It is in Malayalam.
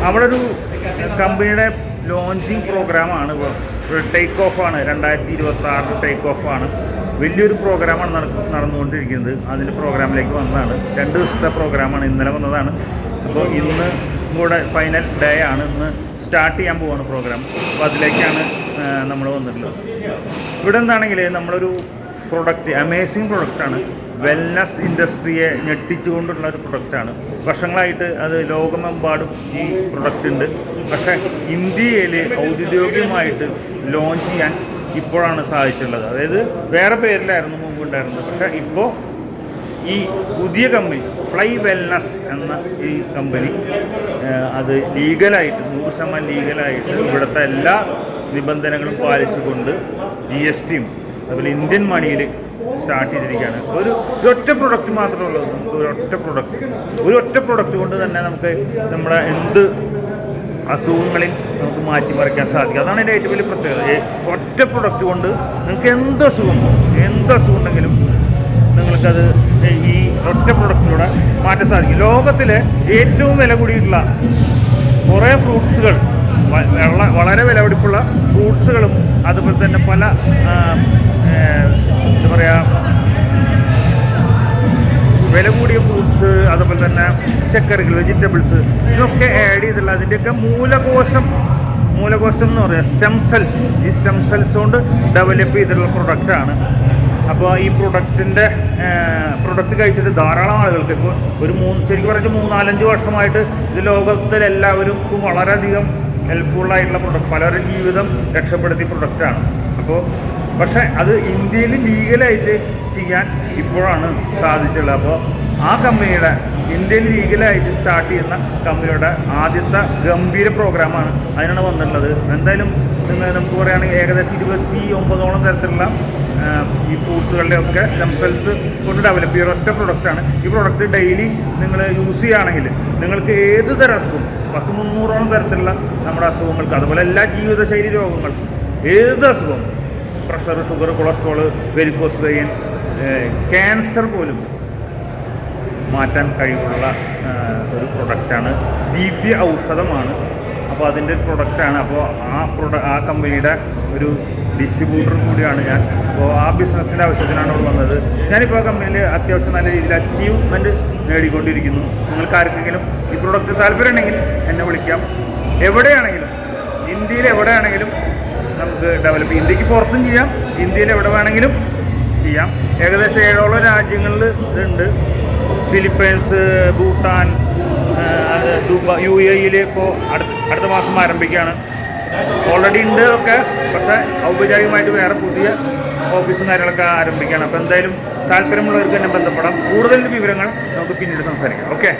നമ്മുടെ ഒരു കമ്പനിയുടെ ലോഞ്ചിങ് പ്രോഗ്രാമാണ് ടേക്ക് ഓഫ് ആണ് രണ്ടായിരത്തി ഇരുപത്തി ആറിൽ ടേക്ക് ഓഫ് ആണ്. വലിയൊരു പ്രോഗ്രാമാണ് നട- നടന്നുകൊണ്ടിരിക്കുന്നത്. അതിന്റെ പ്രോഗ്രാമിലേക്ക് വന്നതാണ്. രണ്ട് ദിവസത്തെ പ്രോഗ്രാമാണ് ഇന്നലെ വന്നതാണ്. അപ്പോൾ ഇന്ന് കൂടെ ഫൈനൽ ഡേ ആണ്. ഇന്ന് സ്റ്റാർട്ട് ചെയ്യാൻ പോവാണ് പ്രോഗ്രാം അപ്പോൾ അതിലേക്കാണ് നമ്മൾ വന്നിട്ടുള്ളത്. ഇവിടെ എന്താണെങ്കിൽ നമ്മളൊരു പ്രൊഡക്റ്റ് അമേസിങ് പ്രൊഡക്റ്റാണ് വെൽനസ് ഇൻഡസ്ട്രിയെ ഞെട്ടിച്ചുകൊണ്ടുള്ള ഒരു പ്രൊഡക്റ്റാണ് വർഷങ്ങളായിട്ട് അത് ലോകമെമ്പാടും ഈ പ്രൊഡക്റ്റ് ഉണ്ട്. പക്ഷേ ഇന്ത്യയിൽ ഔദ്യോഗികമായിട്ട് ലോഞ്ച് ചെയ്യാൻ ഇപ്പോഴാണ് സാധിച്ചുള്ളത് അതായത് വേറെ പേരിലായിരുന്നു മുമ്പ് ഉണ്ടായിരുന്നത്. പക്ഷേ ഇപ്പോൾ ഈ പുതിയ കമ്പനി ഫ്ലൈ വെൽനസ് എന്ന ഈ കമ്പനി അത് ലീഗലായിട്ട് നൂറ് ശതമാനം ലീഗലായിട്ട് ഇവിടുത്തെ എല്ലാ നിബന്ധനകളും പാലിച്ചുകൊണ്ട് ജി എസ് ടിയും അതുപോലെ ഇന്ത്യൻ മണിയിൽ സ്റ്റാർട്ട് ചെയ്തിരിക്കുകയാണ്. ഒരു ഒരൊറ്റ പ്രൊഡക്റ്റ് മാത്രമേ ഉള്ളൂ നമുക്ക് ഒരു ഒറ്റ പ്രൊഡക്റ്റ് ഒരു ഒറ്റ പ്രൊഡക്റ്റ് കൊണ്ട് തന്നെ നമുക്ക് നമ്മുടെ എന്ത് അസുഖങ്ങളിൽ നമുക്ക് മാറ്റിമറിക്കാൻ സാധിക്കും. അതാണ് എന്റെ ഏറ്റവും വലിയ പ്രത്യേകത. ഒറ്റ പ്രൊഡക്റ്റ് കൊണ്ട് നിങ്ങൾക്ക് എന്ത് അസുഖം എന്ത് അസുഖം ഉണ്ടെങ്കിലും നിങ്ങൾക്കത് ഈ ഒറ്റ പ്രൊഡക്റ്റിലൂടെ മാറ്റാൻ സാധിക്കും. ലോകത്തിലെ ഏറ്റവും വില കൂടിയിട്ടുള്ള കുറേ ഫ്രൂട്ട്സുകൾ വളരെ വിലപിടിപ്പുള്ള ഫ്രൂട്ട്സുകളും അതുപോലെ തന്നെ പല എന്താ പറയുക വില കൂടിയ ഫ്രൂട്ട്സ് അതുപോലെ തന്നെ പച്ചക്കറികൾ വെജിറ്റബിൾസ് ഇതൊക്കെ ആഡ് ചെയ്തിട്ടുള്ള അതിന്റെയൊക്കെ മൂലകോശം മൂലകോശം എന്ന് പറയുക സ്റ്റെം സെൽസ് ഈ സ്റ്റെം സെൽസ് കൊണ്ട് ഡെവലപ്പ് ചെയ്തിട്ടുള്ള പ്രൊഡക്റ്റാണ് അപ്പോൾ ഈ പ്രൊഡക്റ്റിന്റെ പ്രൊഡക്റ്റ് കഴിച്ചിട്ട് ധാരാളം ആളുകൾക്ക് ഇപ്പോൾ ഒരു മൂന്ന് ശരിക്കും പറഞ്ഞാൽ മൂന്നാലഞ്ച് വർഷമായിട്ട് ഇത് ലോകത്തിലെല്ലാവർക്കും വളരെയധികം ഹെൽപ്ഫുൾ ആയിട്ടുള്ള പ്രൊഡക്റ്റ് പലരും ജീവിതം രക്ഷപ്പെടുത്തിയ പ്രൊഡക്റ്റാണ് അപ്പോൾ പക്ഷേ അത് ഇന്ത്യയിൽ ലീഗലായിട്ട് ചെയ്യാൻ ഇപ്പോഴാണ് സാധിച്ചുള്ളത്. അപ്പോൾ ആ കമ്പനിയുടെ ഇന്ത്യൻ ലീഗലായിട്ട് സ്റ്റാർട്ട് ചെയ്യുന്ന കമ്പനിയുടെ ആദ്യത്തെ ഗംഭീര പ്രോഗ്രാമാണ് അതിനാണ് വന്നിട്ടുള്ളത്. എന്തായാലും നമുക്ക് പറയുകയാണെങ്കിൽ ഏകദേശം ഇരുപത്തി ഒമ്പതോളം തരത്തിലുള്ള ഈ ഫ്രൂട്ട്സുകളുടെ ഒക്കെ സ്റ്റെം സെൽസ് കൊണ്ട് ഡെവലപ്പ് ചെയ്യുന്ന ഒറ്റ പ്രൊഡക്റ്റാണ് ഈ പ്രൊഡക്റ്റ് ഡെയിലി നിങ്ങൾ യൂസ് ചെയ്യുകയാണെങ്കിൽ നിങ്ങൾക്ക് ഏത് തരം അസുഖം പത്ത് മുന്നൂറോളം തരത്തിലുള്ള നമ്മുടെ അസുഖങ്ങൾക്ക് അതുപോലെ എല്ലാ ജീവിതശൈലി രോഗങ്ങൾക്കും ഏത് അസുഖം pressure sugar cholesterol varicose vein cancer പോലും മാറ്റാൻ കഴിവുള്ള ഒരു പ്രൊഡക്റ്റാണ് ദിവ്യ ഔഷധമാണ്. അപ്പോൾ അതിന്റെ പ്രൊഡക്റ്റാണ് അപ്പോൾ ആ പ്രൊഡ ആ കമ്പനിയുടെ ഒരു ഡിസ്ട്രിബ്യൂട്ടർ കൂടിയാണ് ഞാൻ. അപ്പോൾ ആ ബിസിനസ്സിന്റെ ആവശ്യത്തിനാണ് ഇവിടെ വന്നത്. ഞാനിപ്പോൾ ആ കമ്പനിയിൽ അത്യാവശ്യം നല്ല രീതിയിൽ അച്ചീവ്മെന്റ് നേടിക്കൊണ്ടിരിക്കുന്നു. നിങ്ങൾക്ക് ആർക്കെങ്കിലും ഈ പ്രൊഡക്റ്റ് താല്പര്യമുണ്ടെങ്കിൽ എന്നെ വിളിക്കാം. എവിടെയാണെങ്കിലും ഇന്ത്യയിൽ എവിടെയാണെങ്കിലും നമുക്ക് ഡെവലപ്പ് ഇന്ത്യയ്ക്ക് പുറത്തും ചെയ്യാം. ഇന്ത്യയിൽ എവിടെ വേണമെങ്കിലും ചെയ്യാം. ഏകദേശം ഏഴോളം രാജ്യങ്ങളിൽ ഇതുണ്ട് ഫിലിപ്പൈൻസ് ഭൂട്ടാൻ ദുബായ് യു എയിൽ ഇപ്പോൾ അടുത്ത അടുത്ത മാസം ആരംഭിക്കുകയാണ്. ഓൾറെഡി ഉണ്ട് ഒക്കെ പക്ഷേ ഔപചാരികമായിട്ട് വേറെ പുതിയ ഓഫീസും കാര്യങ്ങളൊക്കെ ആരംഭിക്കുകയാണ്. അപ്പോൾ എന്തായാലും താല്പര്യമുള്ളവർക്ക് തന്നെ ബന്ധപ്പെടാം. കൂടുതൽ വിവരങ്ങൾ നമുക്ക് പിന്നീട് സംസാരിക്കാം. ഓക്കെ